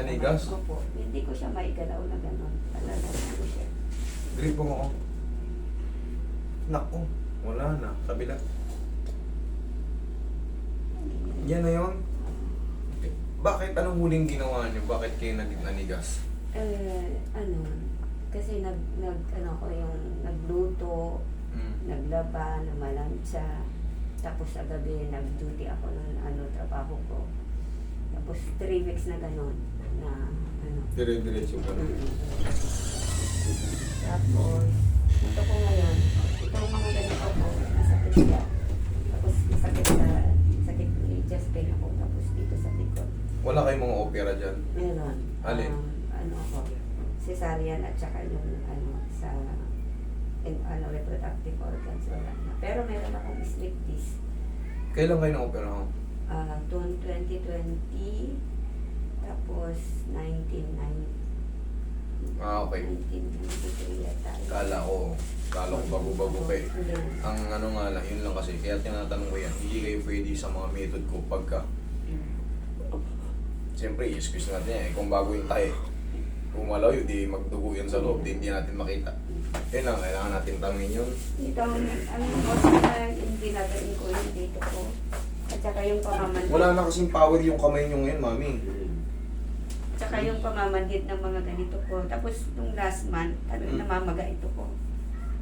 Nanigas? Opo. Hindi ko siya maigalaw na gano'n. Talaga ko siya. Gripo mo ako. Nako, wala na. Kabila. Yan na yun. Bakit anong huling ginawa niyo? Bakit kayo nag nanigas? Eh, ano, kasi nag, nag, ano ko yung nagluto, Mm. naglaba, lumalansya. Tapos sa gabi, nag-duty ako ng ano, trabaho ko. Tapos three weeks na gano'n na ano. Dire-diretso ka na. Tapos, ito ko ngayon, ito ang mga ganito ko, masakit siya. Tapos masakit sa, sakit chest pain ako. Tapos dito sa likod. Wala kayong mga opera dyan. Meron. Alin? Um, ano ako, cesarean at saka yung ano, sa in, ano, reproductive organs wala na. Pero meron akong slip disc. Kailan kayo na-opera? Uh, 2020, tapos 1990. Ah, okay. 1993 yata. Kala ko, kala ko bago-bago kayo. Hindi. Ang ano nga lang, yun lang kasi, kaya tinatanong ko yan, hindi kayo pwede sa mga method ko pagka, siyempre, i-squeeze natin yan, eh, kung bago yung tayo, kung malayo, di magdugo yan sa loob, di hindi natin makita. Yun lang, kailangan natin tanongin yun. Ito, ang ano ko, sa ginagaling ko yung dito ko. At saka yung pamamandit. Wala na kasing power yung kamay nyo ngayon, mami. Tsaka yung pamamandit ng mga ganito ko. Tapos nung last month, ano, Mm. namamaga ito ko.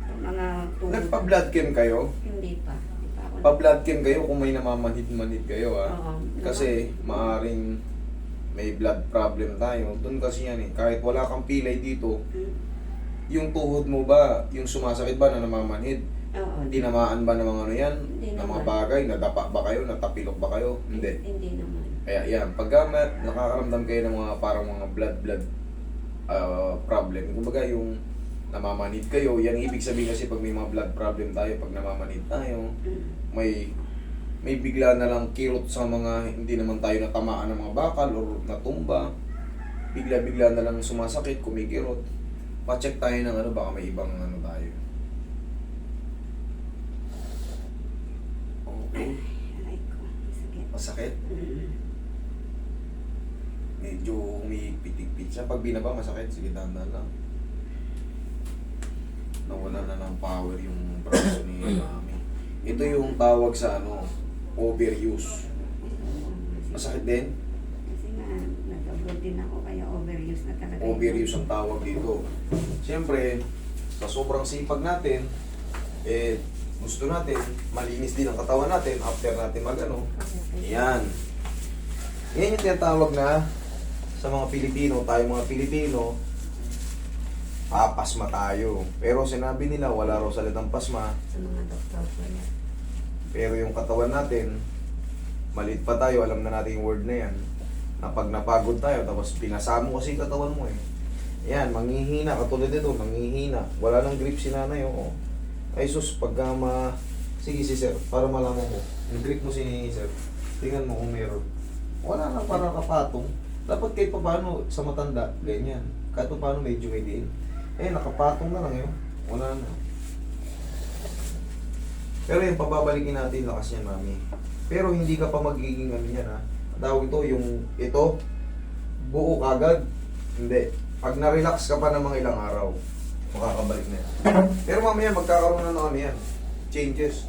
Yung mga tuhod. Nagpa-blood chem kayo? Hindi pa. Hindi pa ako. Pa-blood chem kayo kung may namamanhid-manhid kayo, ah. Oo. Kasi maaring may blood problem tayo. Doon kasi yan eh. Kahit wala kang pilay dito, Mm. yung tuhod mo ba, yung sumasakit ba na namamanhid? Oo. Tinamaan ba ng mga ano yan? Hindi ng mga naman. bagay? Nadapa ba kayo? Natapilok ba kayo? Hindi. Hindi naman. Kaya yan, pagka nakakaramdam kayo ng mga parang mga blood-blood uh, problem, kumbaga yung namamanid kayo, yan ibig sabihin kasi pag may mga blood problem tayo, pag namamanid tayo, Mm. may may bigla na lang kirot sa mga hindi naman tayo natamaan ng mga bakal or natumba. Bigla-bigla na lang sumasakit, kumikirot. Pa-check tayo ng ano, baka may ibang ano tayo. Okay. Masakit? Medyo umipitik-pit siya. Pag binaba, masakit. Sige, dahan-dahan lang. Nawala na ng power yung braso ni mami. Ito yung tawag sa ano, overuse. Masakit din? Kasi nga, nag-abroad din ako kaya overuse na talaga. Overuse ang tawag dito. Siyempre, sa sobrang sipag natin, eh, gusto natin, malinis din ang katawan natin after natin mag ano. Yan. Yan yung tinatawag na sa mga Pilipino, tayo mga Pilipino, papasma tayo. Pero sinabi nila, wala raw salitang pasma. Sa mga doktor ko yan. Pero yung katawan natin, maliit pa tayo, alam na natin yung word na yan. Na pag napagod tayo, tapos pinasamo kasi yung katawan mo eh. Yan, manghihina, katulad nito, manghihina. Wala nang grip si nanay, oo. Ay sus, pagka ma... Sige si sir, para malaman mo. Yung grip mo si sir, tingnan mo kung meron. Wala nang para kapatong. Dapat kahit pa paano sa matanda, ganyan. Kahit pa paano medyo may diin. Eh, nakapatong na lang yun. Wala na. Pero yung pababalikin natin lakas niyan, mami. Pero hindi ka pa magiging ano yan, ha. Tawag ito, yung ito, buo kagad. Hindi. Pag na-relax ka pa ng mga ilang araw, makakabalik na yan. Pero mamaya magkakaroon na ng ano yan. Changes.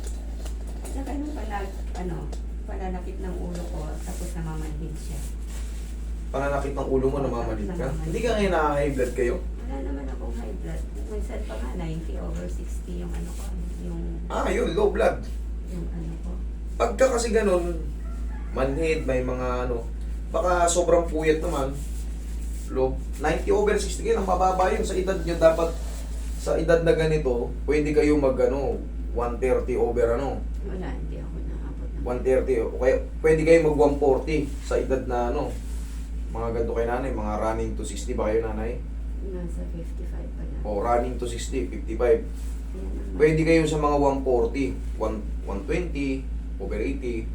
Saka nung palag, ano, pananakit ng ulo ko, tapos namamanhid siya. Pananakit ng ulo mo, namamanid ka. Hindi ka ngayon na-high blood kayo. Wala naman akong high blood. Minsan pa nga, 90 over 60 yung ano ko, yung, Ah, yun, low blood. yung ano ko. Pagka kasi ganun, manhid, may mga ano, baka sobrang puyat naman, low, 90 over 60 kayo, ang mababa yun sa edad nyo, dapat sa edad na ganito, pwede kayo mag ano, 130 over ano, Wala, hindi ako naabot ng 130, o kaya pwede kayo mag 140 sa edad na ano, mga ganito kay nanay, mga running to 60 ba kayo nanay? Nasa 55 pa na. O running to 60, 55. Yan naman. Pwede kayo sa mga 140, 1, 120, over 80.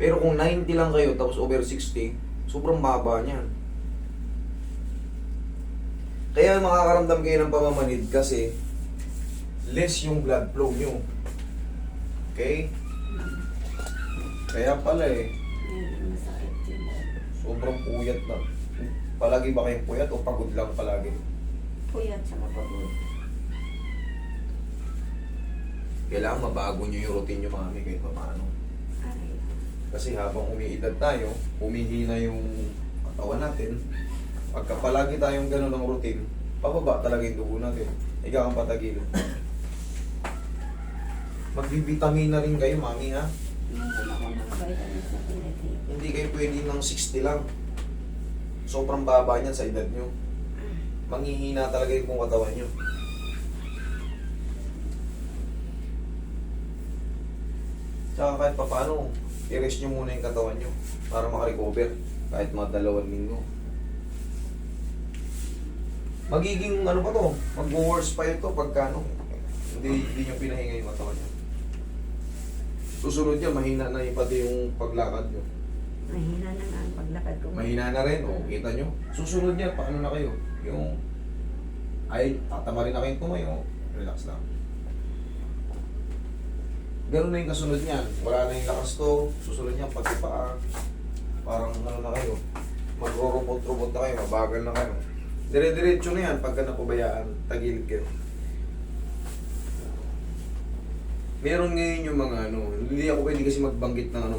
Pero kung 90 lang kayo tapos over 60, sobrang baba niyan. Kaya makakaramdam kayo ng pamamanid kasi less yung blood flow nyo. Okay? Kaya pala eh, Yan. Sobrang puyat na. Palagi ba kayong puyat o pagod lang palagi? Puyat sa kapagod. Kailangan mabago nyo yung routine nyo mami kahit pa paano. Kasi habang umiidad tayo, humihina yung katawan natin. Pagka palagi tayong ganun ng routine, pababa talaga yung dugo natin. Ikaw ang patagil. Magbibitamin na rin kayo, mami ha. minsan ako ng vitamins na pinatake. Hindi kayo pwede ng 60 lang. Sobrang baba niyan sa edad nyo. Manghihina talaga yung katawan nyo. Tsaka kahit pa paano, i-rest nyo muna yung katawan nyo para makarecover kahit mga dalawang linggo. Magiging ano pa to, mag-worse pa ito pagka ano, hindi, hindi nyo pinahinga yung katawan nyo. Susunod yan, mahina na yung pati yung paglakad nyo. Mahina na nga ang paglakad ko. Mahina na rin, o kita nyo. Susunod niya, paano na kayo? Yung, ay, tatama rin na kayong tumayo. Relax lang. Ganun na yung kasunod niyan. Wala na yung lakas to. Susunod niyan, pati paa. Parang ano na kayo. Magro-robot-robot na kayo. Mabagal na kayo. Dire-diretso na yan pagka napabayaan. Tagilid kayo. Meron ngayon yung mga ano, hindi ako pwede kasi magbanggit ng ano,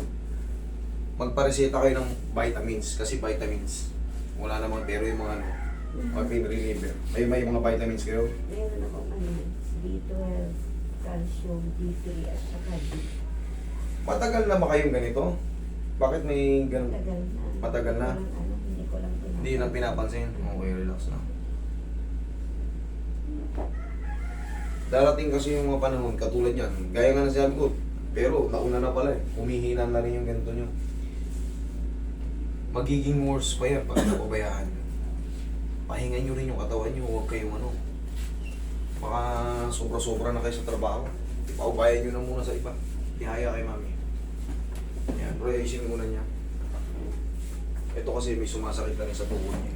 magpareseta kayo ng vitamins kasi vitamins wala namang pero yung mga ano mga pain reliever may may mga vitamins kayo Meron akong ano, B12, calcium, D3, at saka D. matagal na ba kayong ganito bakit may ganun Tagal na. Matagal na? Ano, hindi ko lang pinapansin. hindi na pinapansin okay relax na darating kasi yung mga panahon katulad yan gaya nga na sabi ko pero nauna na pala eh humihina na rin yung ganito nyo magiging worse pa yan pag napabayaan nyo pahingan nyo rin yung katawan nyo huwag kayong ano baka sobra-sobra na kayo sa trabaho. Ipaubayan nyo na muna sa iba. Ihaya kay mami. Yan pero ayusin muna niya. Ito kasi may sumasakit na rin sa tuhod niya.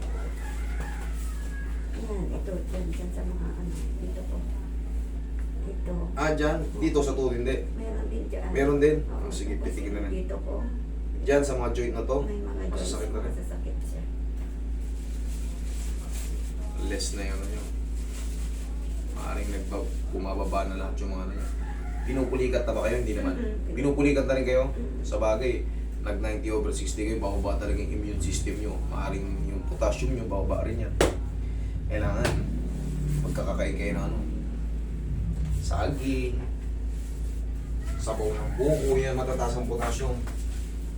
Yan, ito, dyan, dyan sa mga ano, dito po. Ito. ah dyan dito sa tuhod hindi Meron din dyan. Meron din? Oo, Oh, sige, tapos titignan na. Dito po. dyan sa mga joint na to May mga masasakit na rin Masasakit siya. less na yung ano. Maaring nagba, bumababa na lahat yung mga ano nyo. Pinupulikat na ba kayo? Hindi naman. Mhm. Pinupulikat na rin kayo? Mhm. Sa bagay, nag 90 over 60 kayo, bababa talaga yung immune system nyo. Maaring yung potassium nyo, bababa rin yan. Kailangan, magkakakain kayo ng ano, saging, sabaw ng buko, yan matataas ang potassium.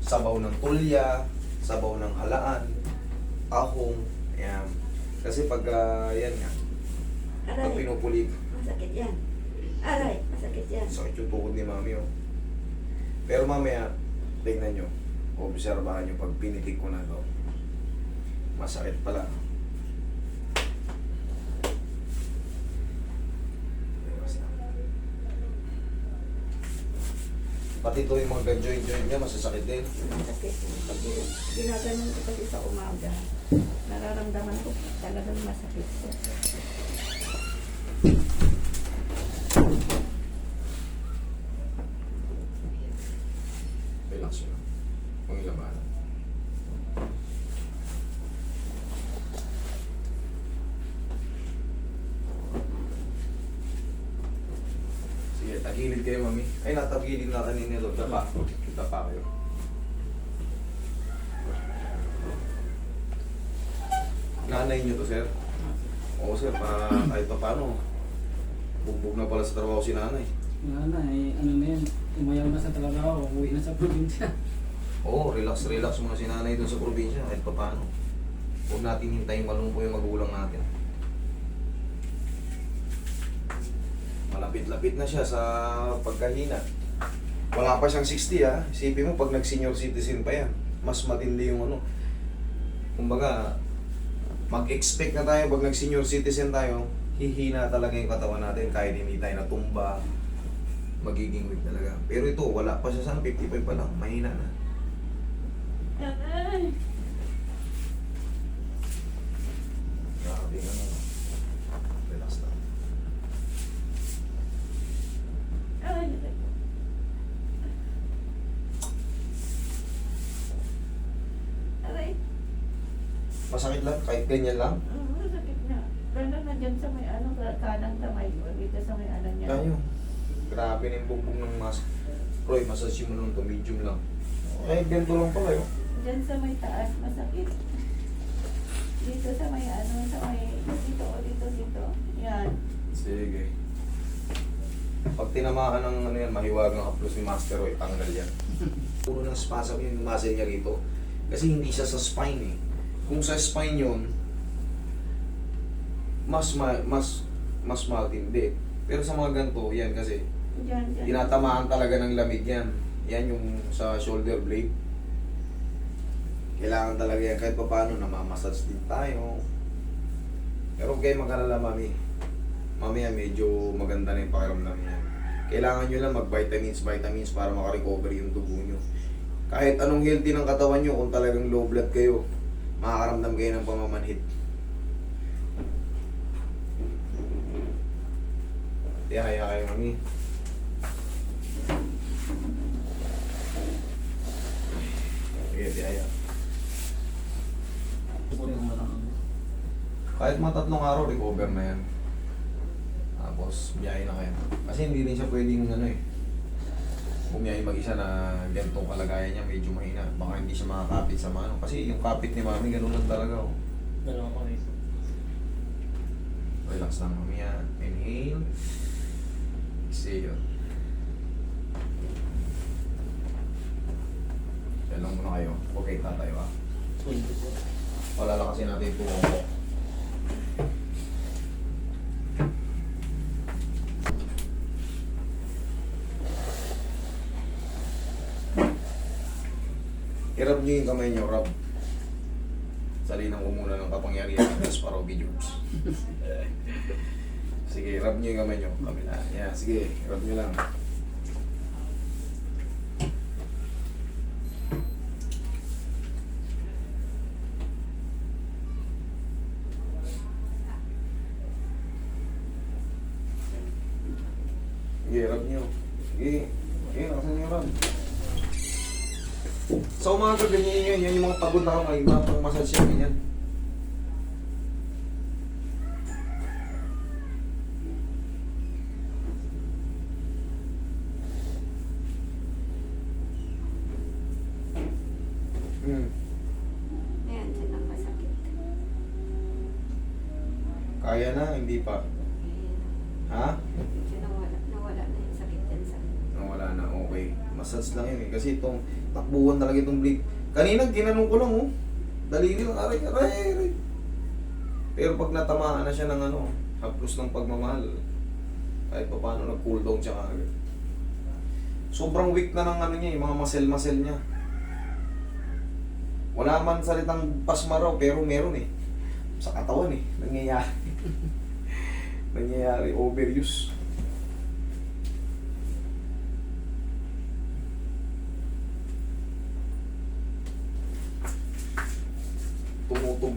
Sabaw ng tulya, sabaw ng halaan, tahong, yan. Kasi pag ah, yan nga, pag Aray, pinupulik, masakit yan. Aray, masakit yan. sakit yung tuhod ni mami oh. Pero mamaya, tingnan nyo, obserbahan nyo pag pinitik ko na to. Masakit pala. Pati to yung mga joint-joint niya, masasakit din. Masakit. Pag ginaganon ko kasi sa umaga, nararamdaman ko talagang masakit. Relax yun. Kung ilaban. Sige, tagilid kayo, mami. Ay, natagilid na kanina doon. Dapa. Dapa kayo. Nanay niyo to, sir? Oo, sir. Pa, kahit pa paano. Bugbog na pala sa trabaho si nanay. Wala na eh, ano na yan, umayaw na sa trabaho, umuwi na sa probinsya. Oo, relax, relax muna si nanay doon sa probinsya kahit pa paano. Huwag natin hintayin malungko yung magulang natin. Malapit-lapit na siya sa pagkahina. Wala pa siyang 60 ah. Isipin mo pag nag-senior citizen pa yan, mas matindi yung ano. Kumbaga, mag-expect na tayo pag nag-senior citizen tayo, hihina talaga yung katawan natin kahit hindi tayo natumba. Magiging weak talaga. Pero ito, wala pa siya sa 55 pa lang. Mahina na. Grabe ka na. Relax lang. Aray. Masakit lang, kahit ganyan lang. Mm, masakit na. Lalo na dyan sa may ano, kanang kamay ko. Dito sa may ano niya. Ayun. Grabe na yung bumbong ng mas. Roy, massage mo lang to medium lang. Ay, ganito lang pala yun. Dyan sa may taas, masakit. Dito sa may ano, sa may dito o dito dito. Yan. Sige. Pag tinamaan ng ano yan, mahiwagang haplos ni Master Roy, tanggal yan. Puro ng spasm yung muscle niya rito. Kasi hindi siya sa spine eh. Kung sa spine yun, mas ma mas mas matindi. Pero sa mga ganito, yan kasi dyan. tinatamaan talaga ng lamig yan. Yan yung sa shoulder blade. Kailangan talaga yan kahit pa paano namamassage din tayo. Pero huwag kayo mag-alala, mami. Mamaya medyo maganda na yung pakiramdam niya. Kailangan nyo lang mag-vitamins, vitamins para makarecover yung dugo nyo. Kahit anong healthy ng katawan nyo, kung talagang low blood kayo, makakaramdam kayo ng pamamanhid. Tiyaya kayo, mami. Sige, tiyaya. Kahit mga tatlong araw, recover na yan. Tapos, biyahe na kayo. Kasi hindi rin siya pwedeng ano eh. Bumiyahe mag-isa na ganitong kalagayan niya, medyo mahina. Baka hindi siya makakapit sa mano. Kasi yung kapit ni mami, ganun lang talaga. Oh. Dalawa ko rin. Relax lang mami yan. Inhale. Exhale. Yan lang muna kayo. Kayo tatayo ah. Wala lang kasi natin yung nyo yung kamay nyo, rub. Salinang ko muna ng kapangyarihan ng Kasparov Jobs. sige, rub nyo yung kamay nyo. Kabila. Yan, sige, rub nyo lang. Sige, rub nyo. Sige, sige, nakasan nyo rub. Sa umaga, ganyan yun. Yan yung mga pagod na kamay. Pang massage yan. Hmm. Ayan, dyan ang masakit. Kaya na, hindi pa. Ayan. Ha? Medyo nawala, nawala na yung sakit dyan sa Nawala na, okay. Massage lang yun eh. Kasi itong takbuhan talaga itong bleed. Kanina, ginanong ko lang oh. Dalili lang, aray, aray, aray. Pero pag natamaan na siya ng ano, haplos ng pagmamahal, kahit pa paano nag-cool down siya kagad. Sobrang weak na ng ano niya, yung mga muscle-muscle niya. Wala man salitang pasma pero meron eh. Sa katawan eh, nangyayari. nangyayari, overuse.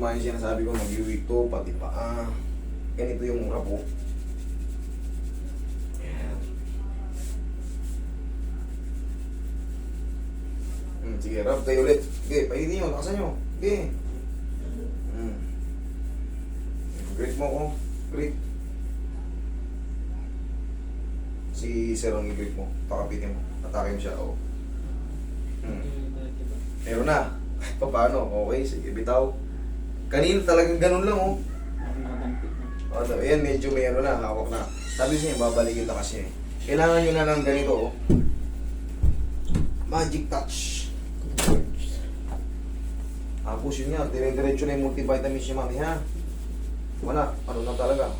Tumutugma yung sinasabi ko, mag-iwig to, pati paa. Ganito yung mura po. Ayan. Hmm, sige, rub tayo ulit. Sige, painin nyo, lakasan nyo. Sige. Hmm. Grip mo ko. Grip. Si Sir ang i-grip mo. Pakapitin mo. Atake mo siya. Oh. Hmm. Meron na. Pa- Paano? Okay, sige, bitaw. Kanina talagang ganun lang, oh. Ano, ayan, medyo may ano na, hawak na. Sabi siya, babalik yung lakas niya eh. Kailangan nyo na ng ganito, oh. Magic touch. Tapos yun nga, dire-diretso na yung multivitamins niya, mami, ha? Wala, ano na talaga.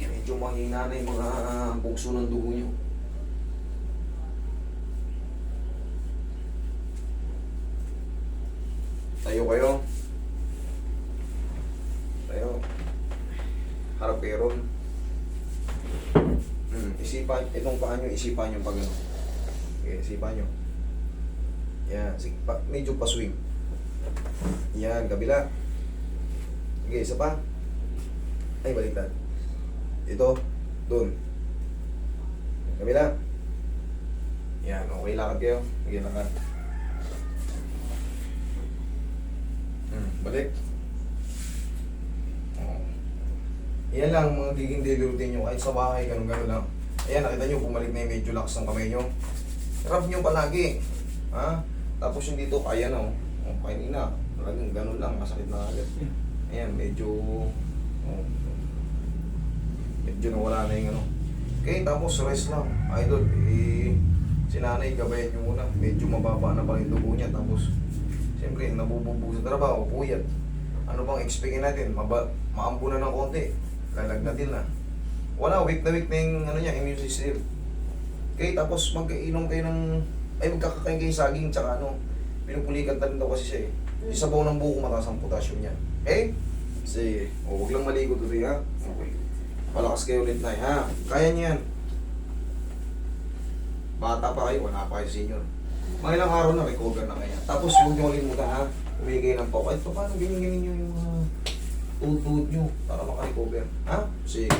Medyo mahina na yung mga bukso ng dugo niyo. Tayo kayo. Tayo. Harap kayo. Hmm, isipan, itong paa nyo, isipan nyo pag ano. Okay, isipan nyo. Yan, sige, pa, medyo pa-swing. Yan, kabila. Okay, isa pa. Ay, baliktad. Ito, dun. Kabila. Yan, okay, lakad kayo. Sige, lakad. Balik. Oo. Yan lang mga diging daily routine nyo. Kahit sa bahay, ganun ganun lang. Ayan, nakita nyo, bumalik na yung medyo lakas ng kamay nyo. Rub nyo palagi. Ha? Tapos yung dito, kaya na. Oh. Oh, kanina, talagang ganun lang, masakit na agad. Ayan, medyo... Oh, medyo nawala na yung ano. Okay, tapos rest lang. Idol, eh, si nanay, gabayan nyo muna. Medyo mababa na pa rin dugo niya. Tapos, siyempre, nabububo sa trabaho, puyat. Ano bang expectin natin? Maba, maambo na ng konti. Lalagnatin na. Wala, weak na weak na yung ano niya, immune system. Okay, tapos magkainom kayo ng... Ay, magkakakain kayo saging, tsaka ano, pinupulikan na rin daw kasi siya eh. Yung sabaw ng buko, mataas ang potassium niya. Okay? Sige. O, huwag lang maligo today, ha? Okay. Malakas kayo ulit na, ha? Kaya niyan. Bata pa kayo, wala pa kayo senior. Mga ilang araw na, recover na kaya. Tapos huwag niyo kalimutan, ha? Umigay ng pau. Kahit pa paano, ganyan-ganyan nyo yung mga tuhod nyo para makarecover. Ha? Sige.